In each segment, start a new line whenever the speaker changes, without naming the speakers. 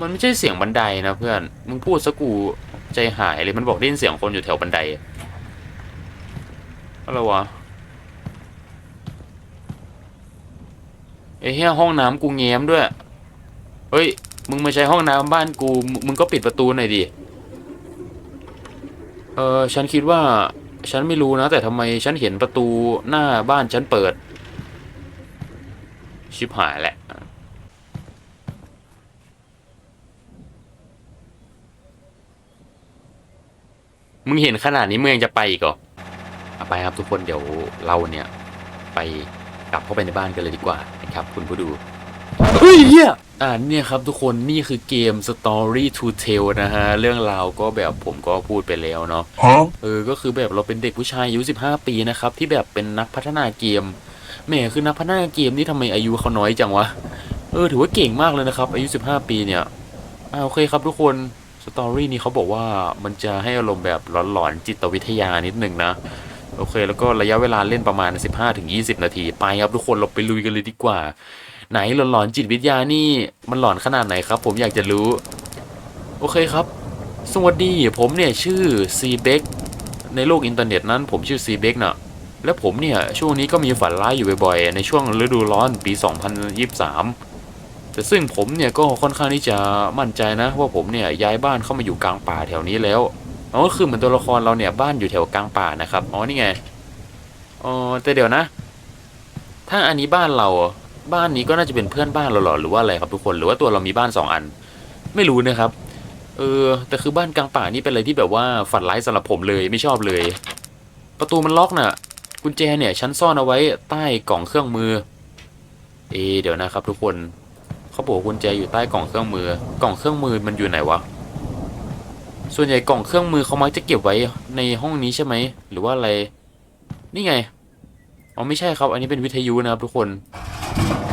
มันไม่ใช่เสียงบันไดนะเพื่อน มึงพูดซะกูใจหายเลย มันบอกได้ยินเสียงคนอยู่แถวบันได อะไรวะเอ้เหี้ยห้องน้ำกูแง้มด้วย เฮ้ย มึงมาใช้ห้องน้ำบ้านกูมึงมึงก็ปิดประตูหน่อยดิ เออฉันคิดว่า ฉันไม่รู้นะ แต่ทำไมฉันเห็นประตูหน้าบ้านฉันเปิด ชิบหายแหละ มึงเห็นขนาดนี้มึงยังจะไปอีกเหรอเอาไปครับทุกคนเดี๋ยวเราเนี่ย ไปกลับเข้าไปในบ้านกันเลยดีกว่านะครับ คุณผู้ดูเฮ้ยเฮียอ่าเนี่ยครับทุกคนนี่คือเกม Story to Tell นะฮะ เรื่องราวก็แบบผมก็พูดไปแล้วเนาะ
Huh?
เออก็คือแบบเราเป็นเด็กผู้ชายอายุ 15 ปีนะครับ ที่แบบเป็นนักพัฒนาเกมแหมคือนักพัฒนาเกมนี่ทำไมอายุเขาน้อยจังวะ เออถือว่าเก่งมากเลยนะครับ อายุ 15 ปีเนี่ยอ่าโอเคครับทุกคนส ตอรี่นี้เขาบอกว่ามันจะให้อารมณ์แบบหลอนๆจิตวิทยานิดนึงนะ โอเค แล้วก็ระยะเวลาเล่นประมาณ 15-20 นาที ไปครับทุกคนเราไปลุยกันเลยดีกว่า ไหนหลอนๆจิตวิทยานี่มันหลอนขนาดไหนครับ ผมอยากจะรู้ โอเคครับ สวัสดีผมเนี่ยชื่อซีเบกในโลกอินเทอร์เน็ตนั้นผมชื่อซีเบกนะและผมเนี่ยช่วงนี้ก็มีฝันร้ายอยู่บ่อยๆ ในช่วงฤดูร้อนปี 2023 แต่ซึ่งผมเนี่ยก็ค่อนข้างที่จะมั่นใจนะ ว่าผมเนี่ยย้ายบ้านเข้ามาอยู่กลางป่าแถวนี้แล้วอ๋อก็คือเหมือนตัวละครเราเนี่ยบ้านอยู่แถวกลางป่านะครับอ๋อนี่ไงอ๋อแต่เดี๋ยวนะ ถ้าอันนี้บ้านเราบ้านนี้ก็น่าจะเป็นเพื่อนบ้านเราหรอหรือว่าอะไรครับทุกคนหรือว่าตัวเรามีบ้านสองอัน ไม่รู้นะครับเออแต่คือบ้านกลางป่านี่เป็นอะไรที่แบบว่าฝันร้ายสำหรับผมเลยไม่ชอบเลย ประตูมันล็อกน่ะ กุญแจเนี่ยฉันซ่อนเอาไว้ใต้กล่องเครื่องมือ เอเดี๋ยวนะครับทุกคน เขาบอกกุญแจอยู่ใต้กล่องเครื่องมือ กล่องเครื่องมือมันอยู่ไหนวะ ส่วนใหญ่กล่องเครื่องมือเขามักจะเก็บไว้ในห้องนี้ใช่ไหม หรือว่าอะไร นี่ไง อ๋อไม่ใช่ครับ อันนี้เป็นวิทยุนะครับทุกคน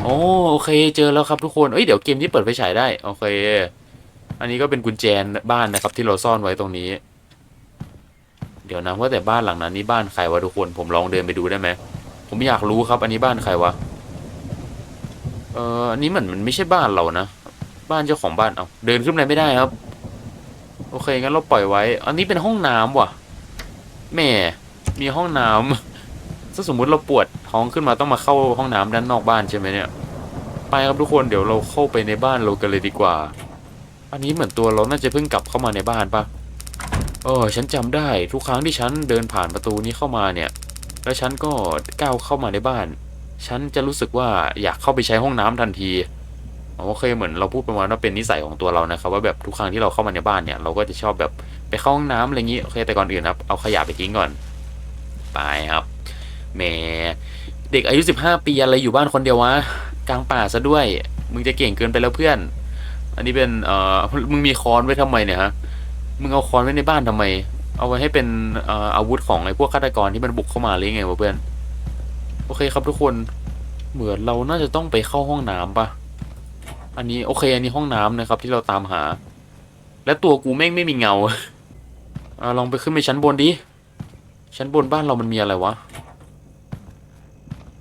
โอ้โอเค เจอแล้วครับทุกคน เอ้ยเดี๋ยวเกมที่เปิดไฟฉายได้ โอเค อันนี้ก็เป็นกุญแจบ้านนะครับ ที่เราซ่อนไว้ตรงนี้ เดี๋ยวนะว่าแต่บ้านหลังนั้นนี่บ้านใครวะทุกคน ผมลองเดินไปดูได้ไหม ผมอยากรู้ครับ อันนี้บ้านใครวะ เอออันนี้เหมือนมันไม่ใช่บ้านเรานะบ้านเจ้าของบ้านเอาเดินขึ้นไปไม่ได้ครับ โอเคงั้นเราปล่อยไว้ อันนี้เป็นห้องน้ำว่ะแม่มีห้องน้ำถ้าสมมุติเราปวดท้องขึ้นมาต้องมาเข้าห้องน้ำด้านนอกบ้านใช่ไหมเนี่ย ไปครับทุกคนเดี๋ยวเราเข้าไปในบ้านเรากันเลยดีกว่า อันนี้เหมือนตัวเราน่าจะเพิ่งกลับเข้ามาในบ้านปะเออฉันจำได้ทุกครั้งที่ฉันเดินผ่านประตูนี้เข้ามาเนี่ย แล้วฉันก็ก้าวเข้ามาในบ้าน ฉันจะรู้สึกว่าอยากเข้าไปใช้ห้องน้ำทันทีโอเคเหมือนเราพูดประมาณว่าเป็นนิสัยของตัวเรานะครับ ว่าแบบทุกครั้งที่เราเข้ามาในบ้านเนี่ย เราก็จะชอบแบบไปเข้าห้องน้ำอะไรงี้โอเคแต่ก่อนอื่นครับเอาขยะไปทิ้งก่อน ไปครับแหมเด็กอายุ 15 ปีอะไรอยู่บ้านคนเดียววะกลางป่าซะด้วย มึงจะเก่งเกินไปแล้วเพื่อน อันนี้เป็นเอ่อมึงมีค้อนไว้ทำไมเนี่ยฮะมึงเอาค้อนไว้ในบ้านทำไม เอาไว้ให้เป็นเอ่ออาวุธของไอ้พวกฆาตกรที่มันบุกเข้ามาหรือไงวะเพื่อน โอเคครับทุกคน เหมือนเราน่าจะต้องไปเข้าห้องน้ำปะอันนี้โอเค อันนี้ห้องน้ำนะครับ ที่เราตามหา และตัวกูแม่งไม่มีเงาอ่าลองไปขึ้นไปชั้นบนดิ ชั้นบนบ้านเรามันมีอะไรวะ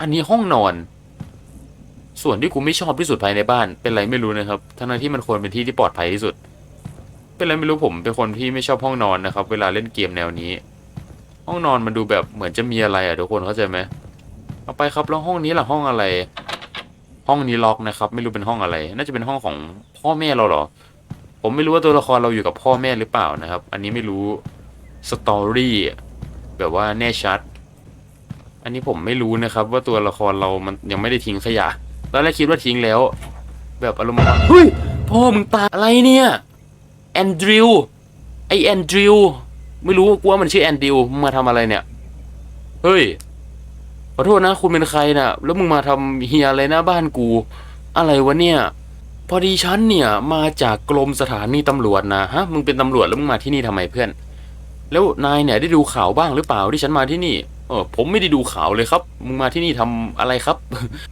อันนี้ห้องนอน ส่วนที่กูไม่ชอบที่สุดภายในบ้าน เป็นไรไม่รู้นะครับ ทั้งที่มันควรเป็นที่ที่ปลอดภัยที่สุด เป็นไรไม่รู้ผมเป็นคนที่ไม่ชอบห้องนอนนะครับ เวลาเล่นเกมแนวนี้ ห้องนอนมันดูแบบเหมือนจะมีอะไรอะทุกคนเข้าใจไหม เอาไปครับแล้วห้องนี้ล่ะห้องอะไร ห้องนี้ล็อกนะครับ ไม่รู้เป็นห้องอะไร น่าจะเป็นห้องของพ่อแม่เราเหรอ ผมไม่รู้ว่าตัวละครเราอยู่กับพ่อแม่หรือเปล่านะครับ อันนี้ไม่รู้สตอรี่แบบว่าแน่ชัด อันนี้ผมไม่รู้นะครับ ว่าตัวละครเรามันยังไม่ได้ทิ้งขยะตอนแรกคิดว่าทิ้งแล้ว แบบอารมณ์ประมาเฮ้ยพ่อมึงตายอะไรเนี่ยแอนดริวไอแอนดริวไม่รู้กูว่ามันชื่อแอนดริวมึงมาทำอะไรเนี่ย เฮ้ย ขอโทษนะ คุณเป็นใครน่ะ แล้วมึงมาทำเฮียอะไรหน้าบ้านกู อะไรวะเนี่ย พอดีฉันเนี่ยมาจากกรมสถานีตำรวจนะฮะ มึงเป็นตำรวจแล้วมึงมาที่นี่ทำไมเพื่อน แล้วนายเนี่ยได้ดูข่าวบ้างหรือเปล่าที่ฉันมาที่นี่เออผมไม่ได้ดูข่าวเลยครับ มึงมาที่นี่ทำอะไรครับ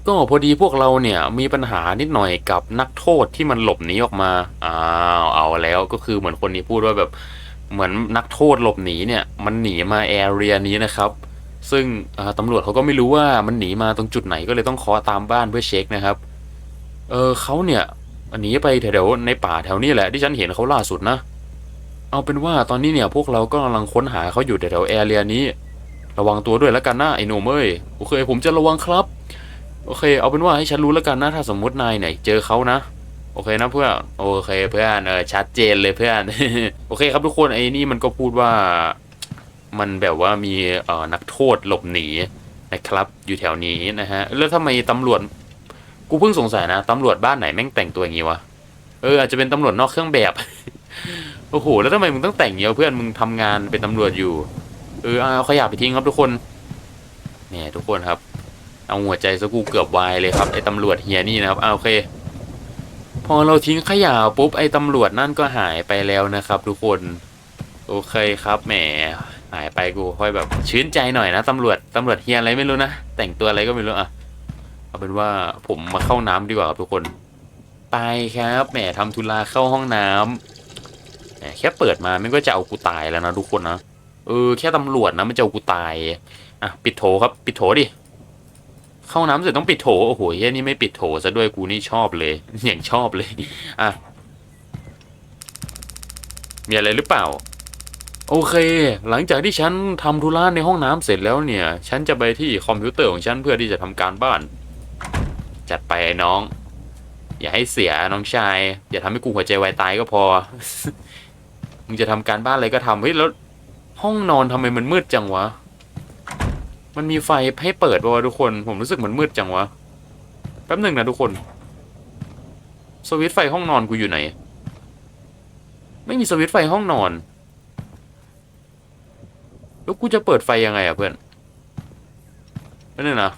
ก็พอดีพวกเราเนี่ยมีปัญหานิดหน่อยกับนักโทษที่มันหลบหนีออกมา อ้าวเอาแล้วก็คือเหมือนคนนี้พูดว่าแบบเหมือนนักโทษหลบหนีเนี่ย มันหนีมาแอเรียนี้นะครับ ซึ่งตำรวจเขาก็ไม่รู้ว่ามันหนีมาตรงจุดไหนก็เลยต้องเคอตามบ้านเพื่อเช็คนะครับ เออเขาเนี่ยอันนี้ไปแถวๆในป่าแถวนี้แหละที่ฉันเห็นเขาล่าสุดนะ เอาเป็นว่าตอนนี้เนี่ยพวกเราก็กำลังค้นหาเขาอยู่แถวๆแอเรียนี้ ระวังตัวด้วยแล้วกันนะไอ้หนุ่มเอ้ยโอเค ผมจะระวังครับ โอเค เอาเป็นว่าให้ฉันรู้แล้วกันนะถ้าสมมตินายเนี่ยเจอเขานะโอเคนะเพื่อนโอเคเพื่อนเออชัดเจนเลยเพื่อนโอเคครับทุกคนไอ้นี่มันก็พูดว่า มันแบบว่ามีนักโทษหลบหนีนะครับ อยู่แถวนี้นะฮะ แล้วทำไมตำรวจ กูเพิ่งสงสัยนะตำรวจบ้านไหนแม่งแต่งตัวอย่างงี้วะ เอออาจจะเป็นตำรวจนอกเครื่องแบบ โอ้โห แล้วทำไมมึงต้องแต่งอย่างงี้วะเพื่อน มึงทำงานเป็นตำรวจอยู่ เออเอาขยะไปทิ้งครับทุกคน เนี่ยทุกคนครับ เอาหัวใจสกูเกือบวายเลยครับไอ้ตำรวจเฮียนี่นะครับเอาโอเค พอเราทิ้งขยะปุ๊บไอ้ตำรวจนั่นก็หายไปแล้วนะครับ ทุกคน โอเคครับแหม หายไปกูค่อยแบบชื่นใจหน่อยนะตำรวจตำรวจเฮียอะไรไม่รู้นะแต่งตัวอะไรก็ไม่รู้อะเอาเป็นว่าผมมาเข้าน้ำดีกว่าครับทุกคน ไปครับแหมทำธุระเข้าห้องน้ำแหมแค่เปิดมาไม่ก็จะเอากูตายแล้วนะทุกคนนะเออแค่ตำรวจนะมันจะเอากูตายอะปิดโถครับ ปิดโถดิเข้าน้ำเสร็จต้องปิดโถโอ้โหเฮียนี่ไม่ปิดโถซะด้วยกูนี่ชอบเลยอย่างชอบเลยอะมีอะไรหรือเปล่า โอเค หลังจากที่ฉันทำธุระในห้องน้ำเสร็จแล้วเนี่ย ฉันจะไปที่คอมพิวเตอร์ของฉันเพื่อที่จะทำการบ้าน จัดไปไอ้น้อง อย่าให้เสียน้องชาย อย่าทำให้กูหัวใจวายตายก็พอ มึงจะทำการบ้านอะไรก็ทำเฮ้ยแล้วห้องนอนทำไมมันมืดจังวะ มันมีไฟให้เปิดป่าวะทุกคน ผมรู้สึกเหมือนมืดจังวะ แป๊บหนึ่งนะทุกคน สวิตช์ไฟห้องนอนกูอยู่ไหน ไม่มีสวิตช์ไฟห้องนอน แล้วกูจะเปิดไฟยังไงอะเพื่อนนั่นงนะ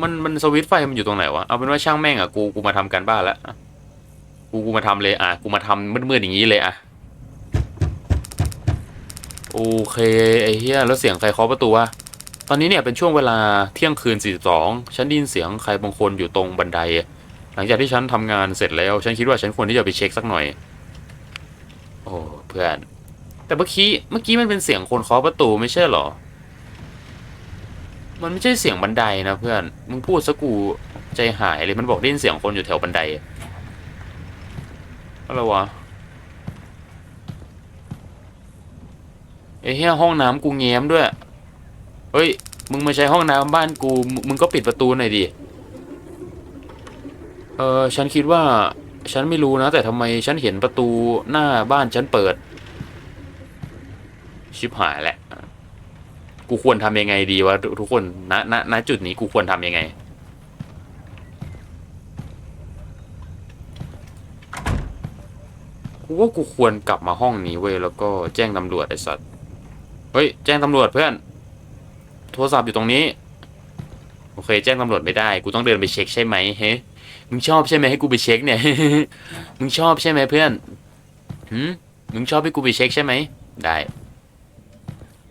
มันมันสวิตช์ไฟมันอยู่ตรงไหนวะเอาเป็นว่าช่างแม่งอะกูกูมาทำการบ้านแล้วอะกูกูมาทำเลยอะกูมาทำมืดๆอย่างนี้เลยอะโอเคไอ้เหี้ยแล้วเสียงใครเคาะประตูวะตอนนี้เนี่ยเป็นช่วงเวลาเที่ยงคืน 42 ฉันได้ยินเสียงใครบางคนอยู่ตรงบันได หลังจากที่ฉันทำงานเสร็จแล้ว ฉันคิดว่าฉันควรที่จะไปเช็คสักหน่อย โอ้เพื่อน แต่เมื่อกี้เมื่อกี้มันเป็นเสียงคนเคาะประตูไม่ใช่หรอ มันไม่ใช่เสียงบันไดนะเพื่อน มึงพูดซะกูใจหายเลยมันบอกได้ยินเสียงคนอยู่แถวบันไดอะไรวะไอ้เหี้ยห้องน้ำกูแง้มด้วย เฮ้ย มึงมาใช้ห้องน้ำบ้านกู มึงมึงก็ปิดประตูหน่อยดิ เออฉันคิดว่า ฉันไม่รู้นะ แต่ทำไมฉันเห็นประตูหน้าบ้านฉันเปิด ชิบหายแหละ กูควรทำยังไงดีวะทุกคน ณ ณ ณ จุดนี้กูควรทำยังไง กูว่ากูควรกลับมาห้องนี้เว้ยแล้วก็แจ้งตำรวจไอ้สัตว์ เฮ้ย แจ้งตำรวจเพื่อน โทรศัพท์อยู่ตรงนี้ โอเค แจ้งตำรวจไม่ได้ กูต้องเดินไปเช็คใช่ไหมเฮ้มึงชอบใช่ไหมให้กูไปเช็คเนี่ย มึงชอบใช่ไหมเพื่อนหืมมึงชอบให้กูไปเช็คใช่ไหม ได้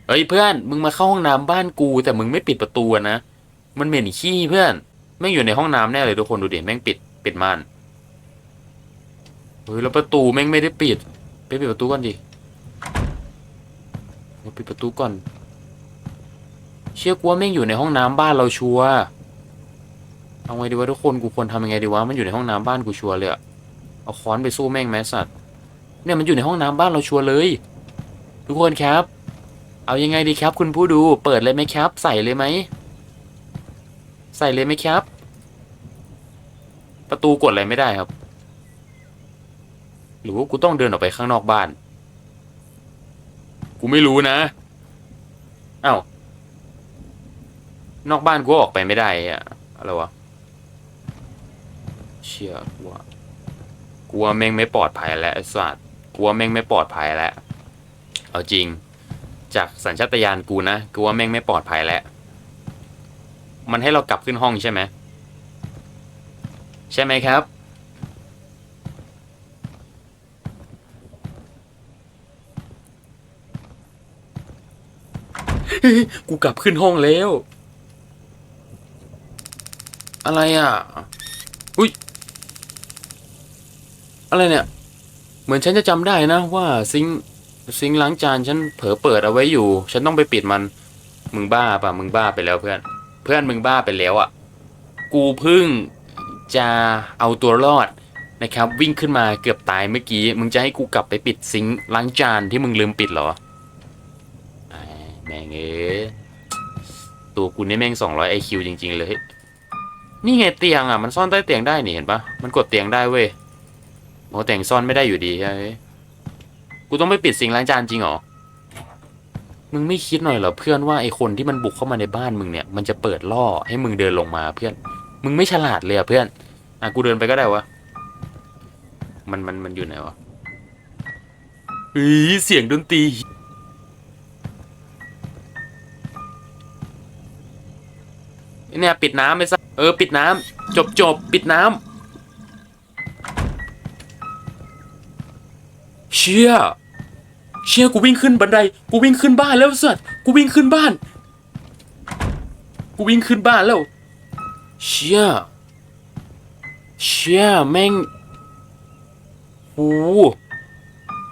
เฮ้ยเพื่อนมึงมาเข้าห้องน้ำบ้านกู แต่มึงไม่ปิดประตูนะมันเหม็นขี้เพื่อนแม่งอยู่ในห้องน้ำแน่เลยทุกคนดูเดิแม่งปิดปิดม่านเฮ้ยแล้วประตูแม่งไม่ได้ปิด ไปปิดประตูก่อนดิเราปิดประตูก่อน เชื่อกูว่าแม่งอยู่ในห้องน้ำบ้านเราชัวร์เอาไงดีวะทุกคนกูควรทำยังไงดีวะมันอยู่ในห้องน้ำบ้านกูชัวร์เลยอะเอาค้อนไปสู้แม่งแมสัตว์เนี่ยมันอยู่ในห้องน้ำบ้านเราชัวร์เลย ทุกคนครับ เอายังไงดีครับ คุณผู้ดูเปิดเลยไหมครับ ใส่เลยไหม ใส่เลยไหมครับ ประตูกดอะไรไม่ได้ครับ หรือว่ากูต้องเดินออกไปข้างนอกบ้าน กูไม่รู้นะอ้าวนอกบ้านกูออกไปไม่ได้อะอะไรวะเชี่ยกูว่ากูว่าแม่งไม่ปลอดภัยแล้วไอ้สัตว์กูว่าแม่งไม่ปลอดภัยแล้วเอาจริง จากสัญชาตญาณกูนะกูว่าแม่งไม่ปลอดภัยแล้ว มันให้เรากลับขึ้นห้องใช่ไหมใช่ไหมครับ กูกลับขึ้นห้องแล้ว อะไรอะ อุ้ย อะไรเนี่ย เหมือนฉันจะจำได้นะว่าซิง ซิงล้างจานฉันเผลอเปิดเอาไว้อยู่ ฉันต้องไปปิดมัน มึงบ้าป่ะมึงบ้าไปแล้วเพื่อน เพื่อนมึงบ้าไปแล้วอะ กูเพึ่งจะเอาตัวรอดนะครับ วิ่งขึ้นมาเกือบตายเมื่อกี้ มึงจะให้กูกลับไปปิดซิงล้างจานที่มึงลืมปิดเหรอไอ้แม่งเอ้ตัวกูนี่แม่ง200 IQ จริง ๆ เลย นี่ไงเตียงอะมันซ่อนใต้เตียงได้นี่เห็นปะมันกดเตียงได้เว้ยโอ้แต่ยังซ่อนไม่ได้อยู่ดีใช่ไหม กูต้องไปปิดซิงล้างจานจริงเหรอ มึงไม่คิดหน่อยเหรอเพื่อนว่าไอคนที่มันบุกเข้ามาในบ้านมึงเนี่ยมันจะเปิดล่อให้มึงเดินลงมาเพื่อน มึงไม่ฉลาดเลยอะเพื่อน อะกูเดินไปก็ได้วะ มันมันมันอยู่ไหนวะอีเสียงดนตรีเนี่ยปิดน้ำไปซะเออ ปิดน้ำจบจบปิดน้ำ เชี่ยเชี่ยกูวิ่งขึ้นบันได กูวิ่งขึ้นบ้านแล้วสัตว์กูวิ่งขึ้นบ้าน กูวิ่งขึ้นบ้านแล้ว เชี่ยเชี่ยแม่งโอ้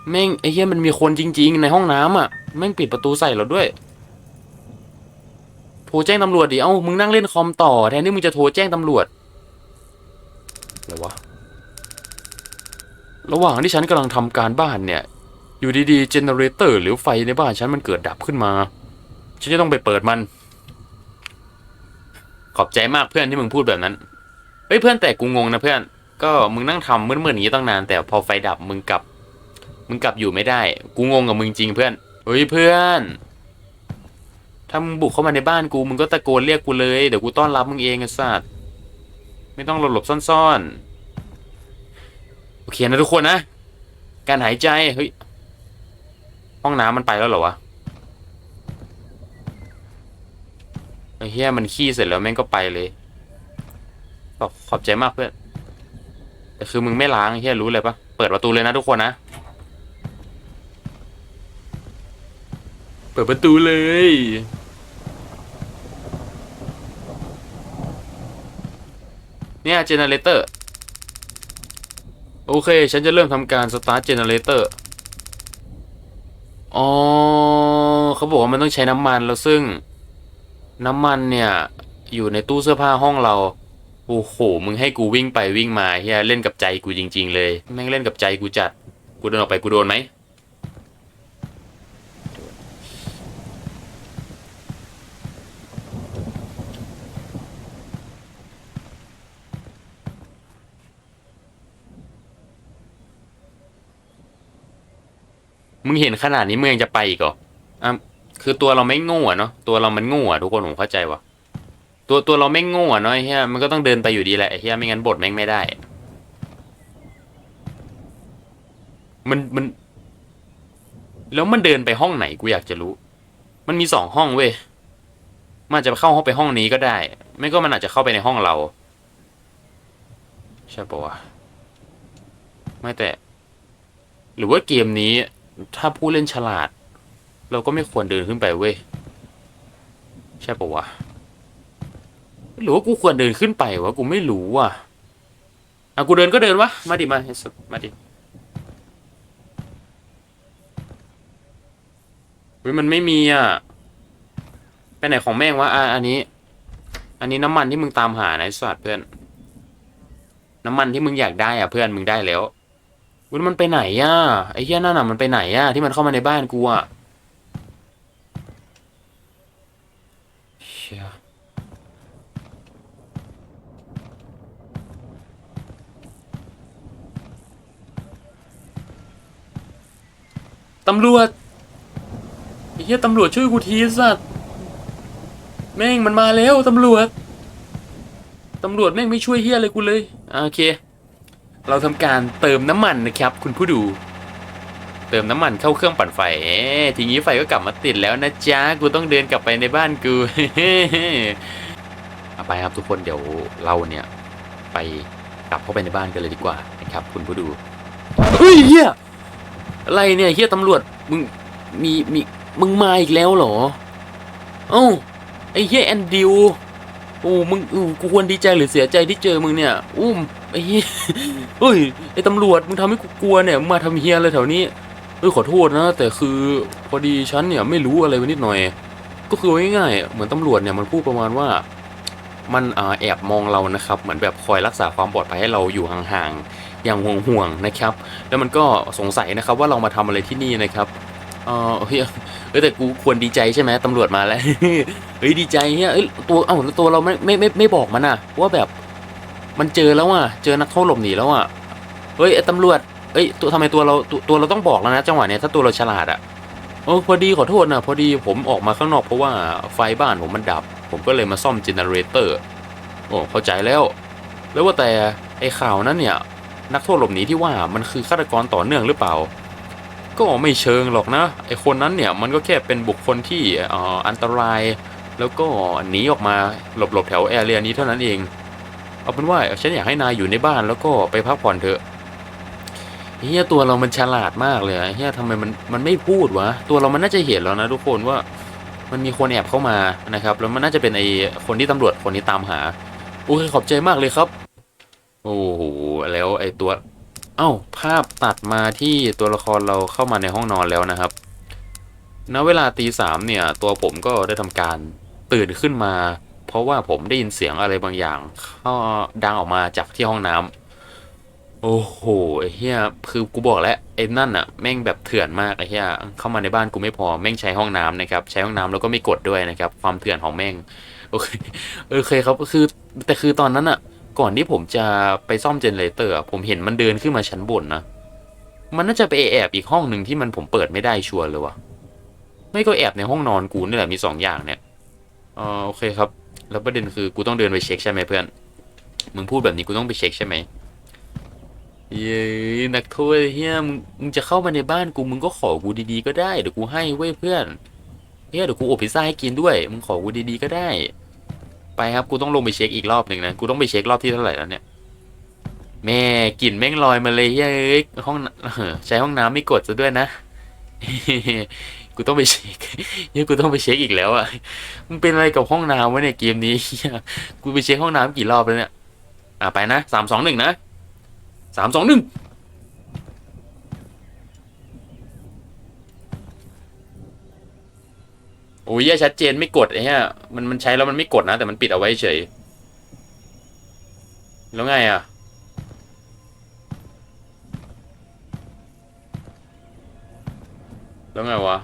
แม่งไอ้เหี้ยมันมีคนจริง ๆ ในห้องน้ำอะ แม่งปิดประตูใส่เราด้วยโทรแจ้งตำรวจดิ เอ้า มึงนั่งเล่นคอมต่อแทนที่มึงจะโทรแจ้งตำรวจอะไรวะ ระหว่างที่ฉันกำลังทำการบ้านเนี่ย อยู่ดีๆเจเนเรเตอร์หรือไฟในบ้านฉันมันเกิดดับขึ้นมา ฉันจะต้องไปเปิดมัน ขอบใจมากเพื่อนที่มึงพูดแบบนั้น เฮ้ยเพื่อนแต่กูงงนะเพื่อน ก็มึงนั่งทำมืดๆอย่างนี้ตั้งนาน แต่พอไฟดับมึงกลับ มึงกลับอยู่ไม่ได้ กูงงกับมึงจริงเพื่อน เฮ้ยเพื่อนถ้ามึงบุกเข้ามาในบ้านกูมึงก็ตะโกนเรียกกูเลย เดี๋ยวกูต้อนรับมึงเองไอ้สัตว์ไม่ต้องหลบหลบๆซ่อนๆ โอเคนะทุกคนนะ การหายใจ เฮ้ย ห้องน้ำมันไปแล้วเหรอวะไอ้เฮียมันขี้เสร็จแล้วแม่งก็ไปเลยขอบขอบใจมากเพื่อนแต่คือมึงไม่ล้างไอ้เฮียรู้เลยปะเปิดประตูเลยนะทุกคนนะ เปิดประตูเลย เนี่ยเจเนเรเตอร์ โอเค ฉันจะเริ่มทำการสตาร์ทเจเนเรเตอร์อ๋อเขาบอกว่ามันต้องใช้น้ำมันแล้วซึ่งน้ำมันเนี่ย อยู่ในตู้เสื้อผ้าห้องเรา โอ้โห มึงให้กูวิ่งไปวิ่งมาเฮียเล่นกับใจกูจริง ๆ เลย แม่งเล่นกับใจกูจัด กูเดินออกไปกูโดนไหม มึงเห็นขนาดนี้มึงยังจะไปอีกเหรออะคือตัวเราไม่โง่อะเนาะตัวเรามันโง่อะทุกคนผมเข้าใจว่ะตัวตัวเราไม่โง่อะเนาะไอ้เฮียมันก็ต้องเดินไปอยู่ดีแหละไอ้เฮียไม่งั้นบทแม่งไม่ได้ มันมัน แล้วมันเดินไปห้องไหนกูอยากจะรู้ มันมีสองห้องเว้ยมันอาจจะเข้าห้องไปห้องนี้ก็ได้ ไม่ก็มันอาจจะเข้าไปในห้องเรา ใช่ปะวะไม่แต่ หรือว่าเกมนี้ ถ้าผู้เล่นฉลาด เราก็ไม่ควรเดินขึ้นไปเว้ย ใช่ปะวะ หรือว่ากูควรเดินขึ้นไปวะ กูไม่รู้ว่ะอะกูเดินก็เดินวะ มาดิมาไอ้สัสมาดิเฮ้ยมันไม่มีอะ ไปไหนของแม่งวะอะอันนี้ อันนี้น้ำมันที่มึงตามหานะไอ้สัสเพื่อน น้ำมันที่มึงอยากได้อะเพื่อนมึงได้แล้ว วุ้ยมันไปไหนอะไอ้เหี้ยนั่นน่ะมันไปไหนอะที่มันเข้ามาในบ้านกูอะเชี่ยตำรวจไอ้เหี้ยตำรวจช่วยกูทีสัตว์แม่งมันมาแล้วตำรวจตำรวจแม่งไม่ช่วยเหี้ยอะไรกูเลยโอเค เราทำการเติมน้ำมันนะครับ คุณผู้ดู เติมน้ำมันเข้าเครื่องปั่นไฟทีนี้ไฟก็กลับมาติดแล้วนะจ๊ะกูต้องเดินกลับไปในบ้านกูเอาไปครับทุกคนเดี๋ยวเราเนี่ย ไปกลับเข้าไปในบ้านกันเลยดีกว่านะครับ คุณผู้ดูเฮ้ยเฮียอะไรเนี่ยเฮียตำรวจมึงมีมีมึงมาอีกแล้วเหรอเอ้าไอ้เฮียแอนดิวโอ้มึงอูกูควรดีใจหรือเสียใจที่เจอมึงเนี่ยอุ้ม ไอ้เฮียเฮ้ยไอ้ตำรวจมึงทำให้กูกลัวเนี่ยมึงมาทำเฮียอะไรแถวนี้เฮ้ยขอโทษนะ แต่คือพอดีฉันเนี่ยไม่รู้อะไรไปนิดหน่อย ก็คือง่ายๆเหมือนตำรวจเนี่ยมันพูดประมาณว่า มันอ่อแอบมองเรานะครับ เหมือนแบบคอยรักษาความปลอดภัยให้เราอยู่ห่างๆอย่างห่วงๆนะครับ แล้วมันก็สงสัยนะครับว่าเรามาทำอะไรที่นี่นะครับเออเฮ้ยเอ้ยแต่กูควรดีใจใช่ไหมตำรวจมาแล้วเฮ้ยดีใจเฮ้ยตัวเอ้าตัวเราไม่ไม่ไม่ไม่บอกมันอะว่าแบบ มันเจอแล้วอะ เจอนักโทษหลบหนีแล้วอะ เฮ้ยไอ้ตำรวจ เอ้ยตัวทำไมตัวเราตัวตัวเราต้องบอกแล้วนะจังหวะเนี้ยถ้าตัวเราฉลาดอะโอ้พอดีขอโทษนะพอดีผมออกมาข้างนอกเพราะว่าไฟบ้านผมมันดับ ผมก็เลยมาซ่อมเจเนเรเตอร์โอ้เข้าใจแล้ว แล้วว่าแต่ไอ้ข่าวนั้นเนี่ย นักโทษหลบหนีที่ว่ามันคือฆาตกรต่อเนื่องหรือเปล่า ก็ไม่เชิงหรอกนะไอ้คนนั้นเนี่ยมันก็แค่เป็นบุคคลที่อ่ออันตราย แล้วก็หนีออกมาหลบๆแถวแอเรียนี้เท่านั้นเอง เอาเป็นว่าฉันอยากให้นายอยู่ในบ้านแล้วก็ไปพักผ่อนเถอะเฮียตัวเรามันฉลาดมากเลยเฮียทำไมมันมันไม่พูดวะตัวเรามันน่าจะเห็นแล้วนะทุกคนว่ามันมีคนแอบเข้ามานะครับแล้วมันน่าจะเป็นไอ้คนที่ตำรวจคนนี้ตามหาโอ้ยขอบใจมากเลยครับ โอ้โหแล้วไอ้ตัว เอ้า ภาพตัดมาที่ตัวละครเราเข้ามาในห้องนอนแล้วนะครับณเวลาตีสามเนี่ย ตัวผมก็ได้ทำการตื่นขึ้นมา เพราะว่าผมได้ยินเสียงอะไรบางอย่างเข้าดังออกมาจากที่ห้องน้ำโอ้โหไอ้เฮียคือกูบอกแล้วไอ้นั่นอะแม่งแบบเถื่อนมากไอ้เฮียเข้ามาในบ้านกูไม่พอแม่งใช้ห้องน้ำนะครับใช้ห้องน้ำแล้วก็ไม่กดด้วยนะครับ ความเถื่อนของแม่งโอเคโอเคครับคือแต่คือตอนนั้นอะก่อนที่ผมจะไปซ่อมเจเนเรเตอร์ผมเห็นมันเดินขึ้นมาชั้นบนนะมันน่าจะไปแอบอีกห้องหนึ่งที่มันผมเปิดไม่ได้ชัวร์เลยวะไม่ก็แอบในห้องนอนกูนี่แหละมีสองอย่างเนี่ยเออโอเคครับ แล้วประเด็นคือกูต้องเดินไปเช็คใช่ไหมเพื่อน มึงพูดแบบนี้กูต้องไปเช็คใช่ไหมเย้นักโทษเฮียมึงมึงจะเข้ามาในบ้านกูมึงก็ขอกูดีๆก็ได้เดี๋ยวกูให้เว้ยเพื่อนเฮียเดี๋ยวกูอบพิซซ่าให้กินด้วยมึงขอกูดีๆก็ได้ ไปครับกูต้องลงไปเช็คอีกรอบหนึ่งนะกูต้องไปเช็ครอบที่เท่าไหร่แล้วเนี่ยแม่กลิ่นแม่งลอยมาเลยเฮ้ยห้องใช้ห้องน้ำไม่กดซะด้วยนะ กูต้องไปเช็คเฮ้ยกูต้องไปเช็คอีกแล้วอะมันเป็นอะไรกับห้องน้ำวะเนี่ยเกมนี้กูไปเช็คห้องน้ำกี่รอบแล้วเนี่ยอะไปนะสามสองหนึ่งนะสามสองหนึ่งโอ้ยชัดเจนไม่กดไอ้เหี้ยมันมันใช้แล้วมันไม่กดนะ แต่มันปิดเอาไว้เฉย แล้วไงอะแล้วไงวะ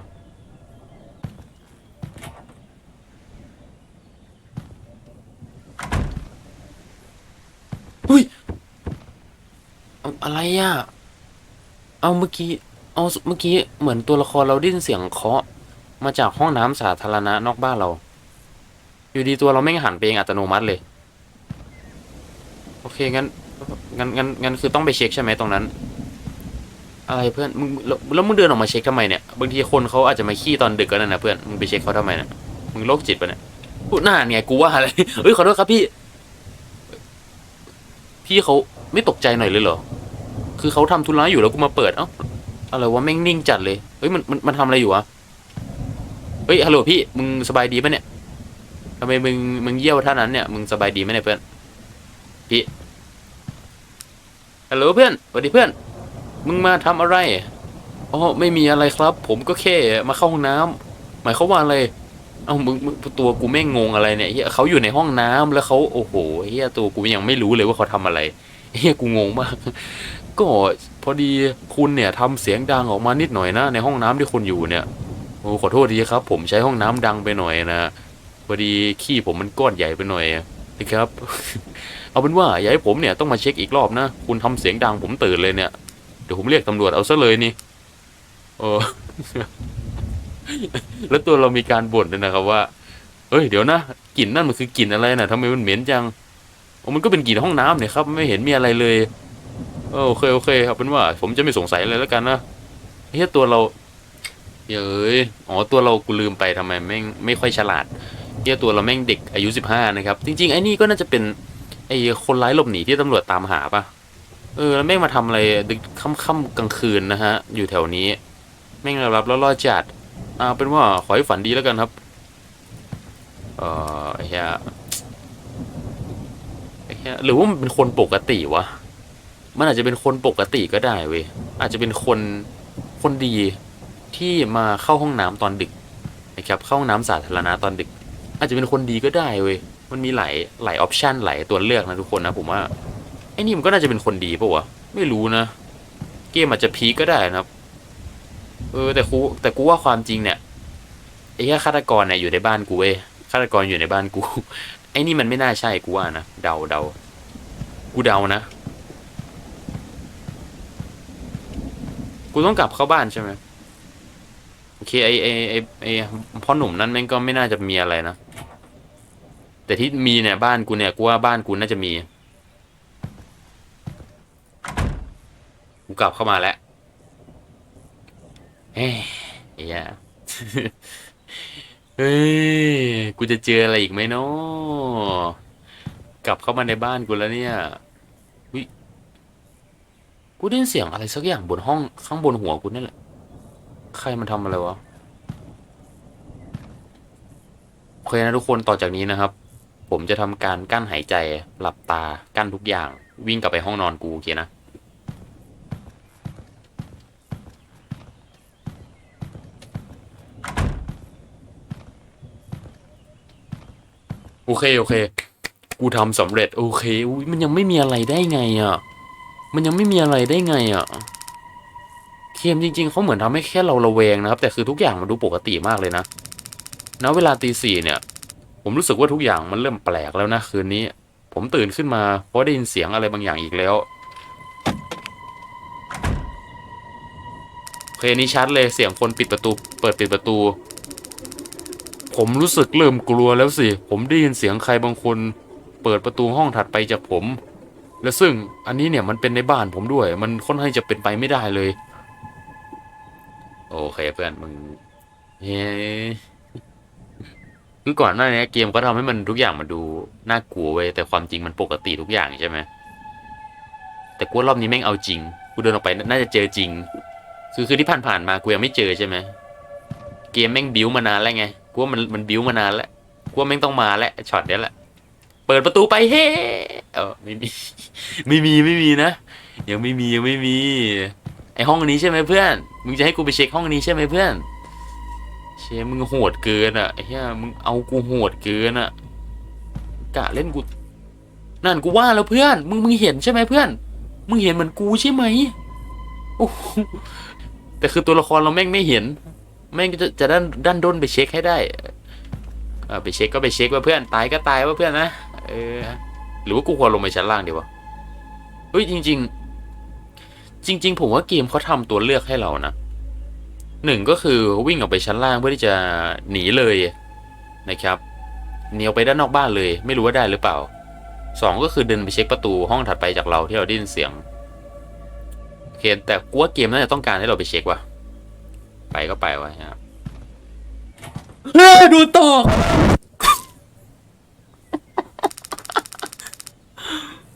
อุ้ยเอาอะไรอะ เอาเมื่อกี้ เอาเมื่อกี้เหมือนตัวละครเราได้นเสียงเคาะ มาจากห้องน้ำสาธารณะนอกบ้านเรา อยู่ดีตัวเราไม่งหันไปเองอัตโนมัติเลย โอเคงั้นงั้นงั้นงั้นคือต้องไปเช็คใช่ไหมตรงนั้น อะไรเพื่อนมึงแล้วแล้วมึงเดินออกมาเช็คทำไมเนี่ยบางทีคนเขาอาจจะมาขี้ตอนดึกก็ได้นะเพื่อนมึงไปเช็คเขาทำไมเนี่ยมึงโรคจิตปะเนี่ยพูดหน้าเนี่ยกูว่าอะไรเฮ้ยขอโทษครับพี่ พี่เขาไม่ตกใจหน่อยเลยเหรอ คือเขาทำธุระอยู่แล้วกูมาเปิด เอ้า อะไรวะแม่งนิ่งจัดเลย เฮ้ยมันมันมันทำอะไรอยู่วะ เฮ้ยฮัลโหลพี่ มึงสบายดีปะเนี่ยทำไมมึงมึงเยี่ยวท่านั้นเนี่ย มึงสบายดีไหมเนี่ยเพื่อน พี่ ฮัลโหลเพื่อนสวัสดีเพื่อน มึงมาทำอะไร อ๋อไม่มีอะไรครับ ผมก็แค่มาเข้าห้องน้ำหมายเขามว่าอะไร เอามึงมึงตัวกูแม่งงงอะไรเนี่ยเฮียเขาอยู่ในห้องน้ำแล้วเขาโอ้โหเฮียตัวกูยังไม่รู้เลยว่าเขาทำอะไรเฮียกูงงมาก ก็พอดีคุณเนี่ยทำเสียงดังออกมานิดหน่อยนะ ในห้องน้ำที่คุณอยู่เนี่ยโอ้ขอโทษทีครับ ผมใช้ห้องน้ำดังไปหน่อยนะพอดีขี้ผมมันก้อนใหญ่ไปหน่อยนะครับ เอาเป็นว่าอย่าให้ผมเนี่ยต้องมาเช็คอีกรอบนะคุณทำเสียงดังผมตื่นเลยเนี่ยเดี๋ยวผมเรียกตำรวจเอาซะเลยนี่เออ แล้วตัวเรามีการบ่นด้วยนะครับว่าเอ้ยเดี๋ยวนะกลิ่นนั่นมันคือกลิ่นอะไรนะทำไมมันเหม็นจังมันก็เป็นกลิ่นห้องน้ำเนี่ยครับ ไม่เห็นมีอะไรเลยโอเคโอเคเอาเป็นว่า ผมจะไม่สงสัยอะไรแล้วกันนะเฮ้ยตัวเราเย้ยอ๋อตัวเรากูลืมไปทำไมแม่งไม่ค่อยฉลาดเฮ้ยตัวเราแม่งเด็กอายุสิบห้านะครับ จริง ๆ ไอ้นี่ก็น่าจะเป็นไอ้คนร้ายหลบหนีที่ตำรวจตามหาปะเออแล้วแม่งมาทำอะไรดึกค่ำๆกลางคืนนะฮะ อยู่แถวนี้ แม่งรับแล้วรอดจัด เอาเป็นว่าขอให้ฝันดีแล้วกันครับ เออไอ้เฮียไอ้เฮียหรือว่ามันเป็นคนปกติวะ มันอาจจะเป็นคนปกติก็ได้เว้ย อาจจะเป็นคนคนดีที่มาเข้าห้องน้ำตอนดึกนะครับ เข้าห้องน้ำสาธารณะตอนดึก อาจจะเป็นคนดีก็ได้เว้ย มันมีหลายหลายออปชันหลายตัวเลือกนะทุกคนนะผมว่าไอ้นี่มันก็น่าจะเป็นคนดีปะวะ ไม่รู้นะ เกมอาจจะพีก็ได้นะครับ เออแต่กูแต่กูว่าความจริงเนี่ยไอ้แค่ฆาตกรเนี่ยอยู่ในบ้านกูเว้ยฆาตกรอยู่ในบ้านกู ไอ้นี่มันไม่น่าใช่กูว่านะเดาเดากูเดานะ กูต้องกลับเข้าบ้านใช่ไหมโอเคไอไอไอไอพ่อหนุ่มนั่นแม่งก็ไม่น่าจะมีอะไรนะแต่ที่มีเนี่ยบ้านกูเนี่ยกูว่าบ้านกูน่าจะมี กูกลับเข้ามาแล้ว เฮ้ยอ้เหี้ยเฮ้ย กูจะเจออะไรอีกไหมเนาะกลับเข้ามาในบ้านกูแล้วเนี่ยวิกูได้ยินเสียงอะไรสักอย่างบนห้องข้างบนหัวกูนี่แหละ ใครมันทำอะไรวะโอเคนะทุกคนต่อจากนี้นะครับ ผมจะทำการกั้นหายใจหลับตากั้นทุกอย่าง วิ่งกลับไปห้องนอนกูโอเคนะ เคโอเค กูทำสำเร็จโอเคอุ้ยมันยังไม่มีอะไรได้ไงอะ มันยังไม่มีอะไรได้ไงอะเกมจริง ๆเขาเหมือนทำให้แค่เราระแวงนะครับ แต่คือทุกอย่างมันดูปกติมากเลยนะณเวลาตีสี่เนี่ย ผมรู้สึกว่าทุกอย่างมันเริ่มแปลกแล้วนะคืนนี้ ผมตื่นขึ้นมาเพราะได้ยินเสียงอะไรบางอย่างอีกแล้วโอเคนี่ชัดเลยเสียงคนปิดประตู เปิดปิดประตู ผมรู้สึกเริ่มกลัวแล้วสิ ผมได้ยินเสียงใครบางคน เปิดประตูห้องถัดไปจากผม และซึ่งอันนี้เนี่ยมันเป็นในบ้านผมด้วย มันค่อนข้างจะเป็นไปไม่ได้เลย โอเคเพื่อนมึงเฮ้คือก่อนหน้านี้เกมก็ทำให้มันทุกอย่างมันดูน่ากลัวเว้ยแต่ความจริงมันปกติทุกอย่างใช่ไหมแต่กูรอบนี้แม่งเอาจริงกูเดินออกไปน่าจะเจอจริง คือคือที่ผ่านๆมากูยังไม่เจอใช่ไหมเกมแม่งบิ้วมานานแล้วไง กูว่ามันมันบิ้วมานานแล้วกูว่าแม่งต้องมาแล้วช็อตเนี้ยแหละ เปิดประตูไปเฮ้เออไม่มี ไม่มีไม่มีนะ ยังไม่มียังไม่มี ไอห้องนี้ใช่ไหมเพื่อน มึงจะให้กูไปเช็คห้องนี้ใช่ไหมเพื่อน เชยมึงโหดเกินอะไอ้เหี้ยมึงเอากูโหดเกินอะ กะเล่นกู นั่นกูว่าแล้วเพื่อน มึงมึงเห็นใช่ไหมเพื่อน มึงเห็นเหมือนกูใช่ไหมโอ้แต่คือตัวละครเราแม่งไม่เห็น แม่งจะจะด้านด้านด้นไปเช็คให้ได้เออไปเช็คก็ไปเช็คว่าเพื่อนตายก็ตายว่าเพื่อนนะเออหรือว่ากูควรลงไปชั้นล่างดีวะเฮ้ยจริง ๆ จริง ๆ ผมว่าเกมเขาทำตัวเลือกให้เรานะหนึ่งก็คือวิ่งออกไปชั้นล่างเพื่อที่จะหนีเลยนะครับหนีออกไปด้านนอกบ้านเลย ไม่รู้ว่าได้หรือเปล่าสองก็คือเดินไปเช็คประตูห้องถัดไปจากเราที่เราได้ยินเสียงโอเคแต่กูว่าเกมน่าจะต้องการให้เราไปเช็คว่ะ ไปก็ไปวะครับเฮ้ยดูต่อ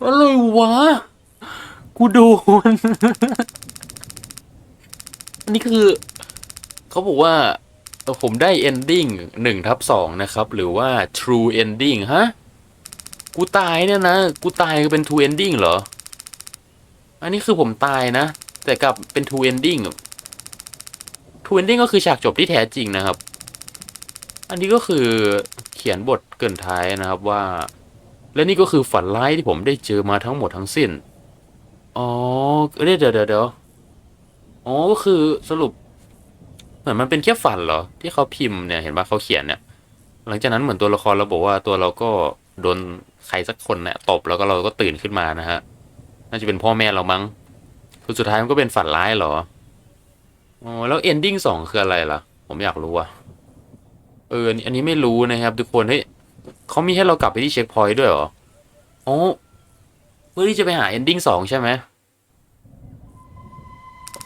อะไรวะ กูโดนอันนี้คือ เขาบอกว่า ผมได้ ending หนึ่งทับสองนะครับ หรือว่า true ending ฮะ กูตายเนี่ยนะ กูตายก็เป็น true ending เหรอ อันนี้คือผมตายนะ แต่กลับเป็น true ending true ending ก็คือฉากจบที่แท้จริงนะครับ อันนี้ก็คือเขียนบทเกินท้ายนะครับว่า และนี่ก็คือฝันร้ายที่ผมได้เจอมาทั้งหมดทั้งสิ้น อ๋อเดี๋ยวเดี๋ยวเดี๋ยวเดี๋ยวอ๋อก็คือสรุป เหมือนมันเป็นแค่ฝันเหรอ ที่เขาพิมพ์เนี่ยเห็นว่าเขาเขียนเนี่ย หลังจากนั้นเหมือนตัวละครเราบอกว่าตัวเราก็โดนใครสักคนเนี่ยตบแล้วก็เราก็ตื่นขึ้นมานะฮะ น่าจะเป็นพ่อแม่เรามั้งคือสุดท้ายมันก็เป็นฝันร้ายเหรอ อ๋อแล้วเอนดิ้งสองคืออะไรล่ะ ผมอยากรู้อะเอออันนี้ไม่รู้นะครับ ทุกคนเฮ้ยเขามีให้เรากลับไปที่เช็คพอยต์ด้วยเหรออ๋อเพื่อที่จะไปหา ending สองใช่ไหม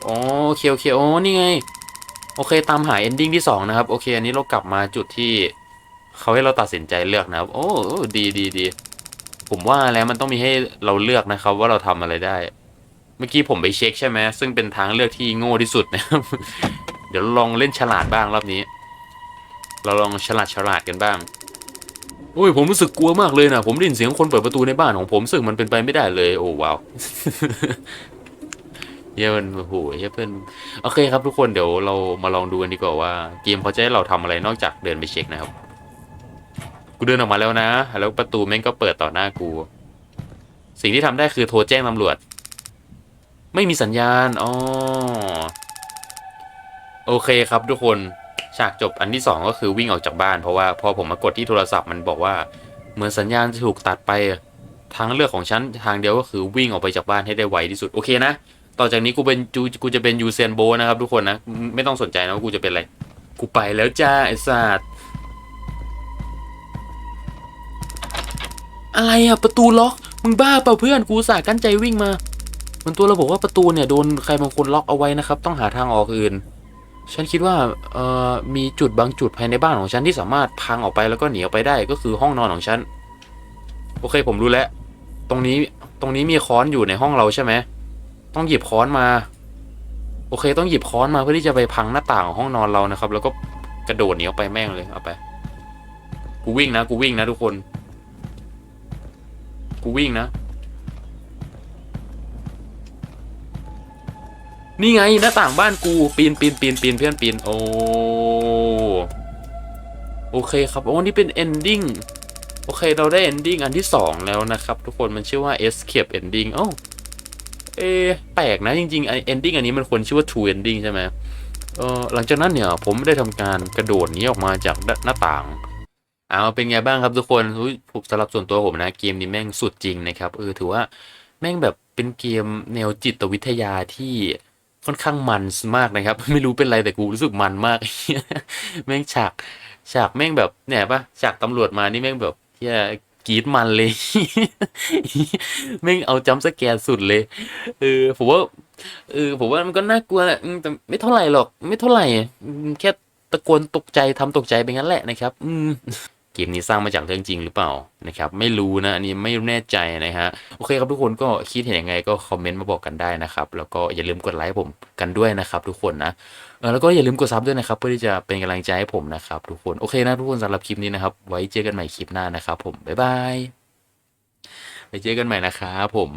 อ๋อโอเคโอเคอ๋อนี่ไง โอเคตามหา ending ที่สองนะครับ โอเค อันนี้เรากลับมาจุดที่เขาให้เราตัดสินใจเลือกนะครับ โอ้ดีดีดีผมว่าแล้วมันต้องมีให้เราเลือกนะครับ ว่าเราทำอะไรได้ เมื่อกี้ผมไปเช็คใช่ไหมซึ่งเป็นทางเลือกที่โง่ที่สุดนะครับเดี๋ยวลองเล่นฉลาดบ้างรอบนี้ เราลองฉลาดฉลาดกันบ้างโอ้ยผมรู้สึกกลัวมากเลยนะผมได้ยินเสียงคนเปิดประตูในบ้านของผมซึ่งมันเป็นไปไม่ได้เลย โอ้ว้าวเฮียมันโอ้โหเฮียเพื่อนโอเคครับทุกคนเดี๋ยวเรามาลองดูกันดีกว่าว่าเกมเขาจะให้เราทำอะไรนอกจากเดินไปเช็คนะครับกูเดินออกมาแล้วนะ แล้วประตูแม่งก็เปิดต่อหน้ากู สิ่งที่ทำได้คือโทรแจ้งตำรวจ ไม่มีสัญญาณ อ๋อ โอเคครับทุกคน ฉากจบอันที่สองก็คือวิ่งออกจากบ้านเพราะว่าพอผมมากดที่โทรศัพท์มันบอกว่า เหมือนสัญญาณจะถูกตัดไป ทางเลือกของฉันทางเดียวก็คือวิ่งออกไปจากบ้านให้ได้ไวที่สุด โอเคนะ ต่อจากนี้กูเป็นจูกูจะเป็นยูเซนโบนะครับทุกคนนะ ไม่ต้องสนใจนะว่ากูจะเป็นอะไร กูไปแล้วจ้าไอ้สัตว์อะไรอะประตูล็อก มึงบ้าเปล่าเพื่อนกูสากั้นใจวิ่งมา มันตัวเราบอกว่าประตูเนี่ยโดนใครบางคนล็อกเอาไว้นะครับ ต้องหาทางออกอื่น ฉันคิดว่าเอ่อมีจุดบางจุดภายในบ้านของฉันที่สามารถพังออกไปแล้วก็หนีออกไปได้ก็คือห้องนอนของฉัน โอเคผมรู้แล้ว ตรงนี้ตรงนี้มีค้อนอยู่ในห้องเราใช่ไหมต้องหยิบค้อนมา โอเค ต้องหยิบค้อนมาเพื่อที่จะไปพังหน้าต่างของห้องนอนเรานะครับ แล้วก็กระโดดหนีออกไปแม่งเลยเอาไป กูวิ่งนะ กูวิ่งนะทุกคน กูวิ่งนะ นี่ไงหน้าต่างบ้านกูปีนปีนปีนปีนเพื่อนปีนโอ้โอเคครับโอ้นี่เป็น ending โอเคเราได้ ending อันที่สองแล้วนะครับ ทุกคนมันชื่อว่า escape ending โอ้เอแปลกนะจริงๆไอ้ ending อันนี้มันควรชื่อว่า true ending ใช่ไหมเออหลังจากนั้นเนี่ยผมได้ทำการกระโดดนี้ออกมาจากหน้าต่างเอาเป็นไงบ้างครับทุกคนอุ๊ยผมสำหรับส่วนตัวผมนะเกมนี้แม่งสุดจริงนะครับเออถือว่าแม่งแบบเป็นเกมแนวจิตวิทยาที่ ค่อนข้างมันมากนะครับ ไม่รู้เป็นไรแต่กูรู้สึกมันมากแม่งฉากฉากแม่งแบบเนี่ยปะฉากตำรวจมานี่แม่งแบบเฮียกรีดมันเลยแม่งเอาจัมป์สแกร์สุดเลยเออผมว่าเออผมว่ามันก็น่ากลัวแหละแต่ไม่เท่าไหร่หรอก ไม่เท่าไหร่แค่ตะโกนตกใจทำตกใจไปงั้นแหละนะครับ อืม มนี้สร้างมาจากเรื่องจริงหรือเปล่านะครับไม่รู้นะอันนี้ไม่แน่ใจนะฮะโอเคครับทุกคนก็คิดเห็นยังไงก็คอมเมนต์มาบอกกันได้นะครับแล้วก็อย่าลืมกดไลค์ผมกันด้วยนะครับทุกคนนะแล้วก็อย่าลืมกดซับด้วยนะครับเพื่อที่จะเป็นกำลังใจให้ผมนะครับทุกคนโอเคนะทุกคนสำหรับคลิปนี้นะครับไว้เจอกันใหม่คลิปหน้านะครับผมบ๊ายบายไว้เจอกันใหม่นะครับผม